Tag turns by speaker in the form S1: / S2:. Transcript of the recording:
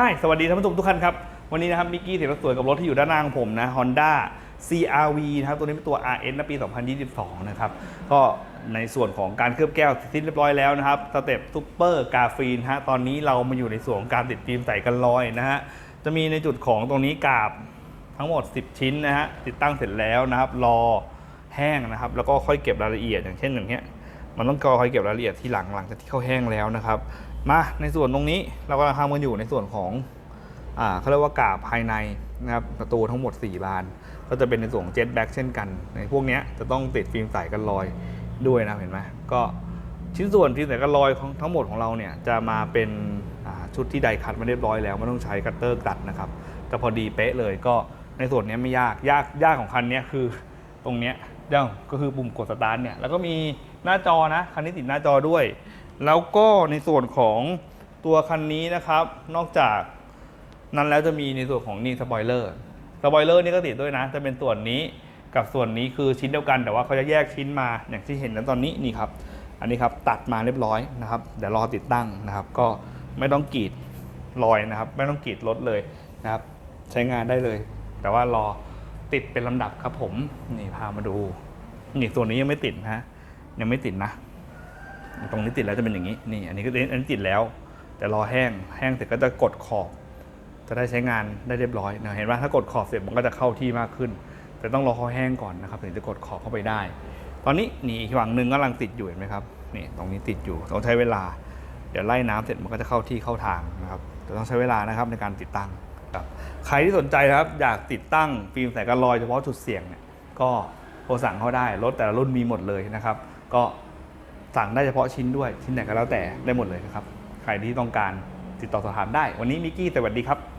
S1: Hi สวัสดีท่านผู้ชมทุกท่านครับ วันนี้นะครับมิกกี้เสียงสวยกับรถที่อยู่ด้านหน้าของผมนะ Honda CRV นะครับตัวนี้เป็นตัว RS นะปี 2022 นะครับ ก็ในส่วนของการเคลือบแก้วสิ้นเรียบร้อยแล้วนะครับสเต็ปซูเปอร์กาฟีนฮะตอนนี้เรามาอยู่ในส่วนของการติดฟิล์มใส่กันรอยนะฮะจะมีในจุดของตรงนี้กาบทั้งหมด 10 ชิ้นนะฮะติดตั้งเสร็จแล้วนะครับรอแห้งนะครับแล้วก็ค่อยเก็บรายละเอียดอย่างเช่นอย่างเงี้ย มันต้องก็ค่อยเก็บรายละเอียดที่หลังหลังจากที่เขาแห้งแล้วนะครับมาในส่วนตรงนี้เรากำลังทำกันอยู่ในส่วนของอ่าเขาเรียกว่ากาบภายในนะครับประตูทั้งหมด 4 บาน ก็จะเป็นในส่วนเจ็ตแบ็กเช่นกัน ในพวกนี้จะต้องติดฟิล์มใสกันรอยด้วยนะเห็นไหมก็ชิ้นส่วนฟิล์มใสกันรอยของทั้งหมดของเราเนี่ยจะมาเป็นชุดที่ไดคัดมาเรียบร้อยแล้วไม่ต้องใช้คัตเตอร์ตัดนะครับจะพอดีเป๊ะเลยก็ในส่วนนี้ไม่ยากยากยากของคันนี้คือ ตรงเนี้ยเดี๋ยวก็คือปุ่มกดสตาร์ทเนี่ยแล้วก็มีหน้าจอนะคันนี้ติดหน้าจอด้วย แล้วก็ในส่วนของตัวคันนี้นะครับ นอกจากนั้นแล้วจะมีในส่วนของนี่สปอยเลอร์สปอยเลอร์นี่ก็ติดด้วยนะ จะเป็นส่วนนี้กับส่วนนี้คือชิ้นเดียวกัน แต่ว่าเขาจะแยกชิ้นมาอย่างที่เห็นแล้วตอนนี้นี่ครับ อันนี้ครับตัดมาเรียบร้อยนะครับเดี๋ยวรอติดตั้งนะครับ ก็ไม่ต้องกรีดรอยนะครับ ไม่ต้องกรีดรถเลยนะครับ ใช้งานได้เลย แต่ว่ารอ ติดเป็นลำดับครับผมนี่พามาดูนี่ส่วนนี้ยังไม่ติดนะฮะยังไม่ติดนะ ตรงนี้ติดแล้วจะเป็นอย่างนี้นี่อันนี้ก็อันนี้ติดแล้ว แต่รอแห้งแห้งเสร็จก็จะกดขอบ จะได้ใช้งานได้เรียบร้อยนะเห็นว่าถ้ากดขอบเสร็จมันก็จะเข้าที่มากขึ้น แต่ต้องรอเขาแห้งก่อนนะครับถึงจะกดขอบเข้าไปได้ ตอนนี้นี่อีกฝั่งหนึ่งกำลังติดอยู่เห็นไหมครับนี่ตรงนี้ติดอยู่ต้องใช้เวลา เดี๋ยวไล่น้ำเสร็จมันก็จะเข้าที่เข้าทางนะครับแต่ต้องใช้เวลานะครับในการติดตั้ง ครับใครที่สนใจนะครับอยากติดตั้งฟิล์มแสงกันรอยเฉพาะจุดเสี่ยงเนี่ยก็โทรสั่งเขาได้รถแต่ละรุ่นมีหมดเลยนะครับ ก็สั่งได้เฉพาะชิ้นด้วยชิ้นไหนก็แล้วแต่ได้หมดเลยนะครับ ใครที่ต้องการติดต่อสอบถามได้ วันนี้มิกกี้สวัสดีครับ